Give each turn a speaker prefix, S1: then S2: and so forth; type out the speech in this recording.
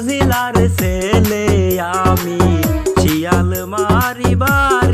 S1: জেলার ছেলে আমি শিয়াল মারিবার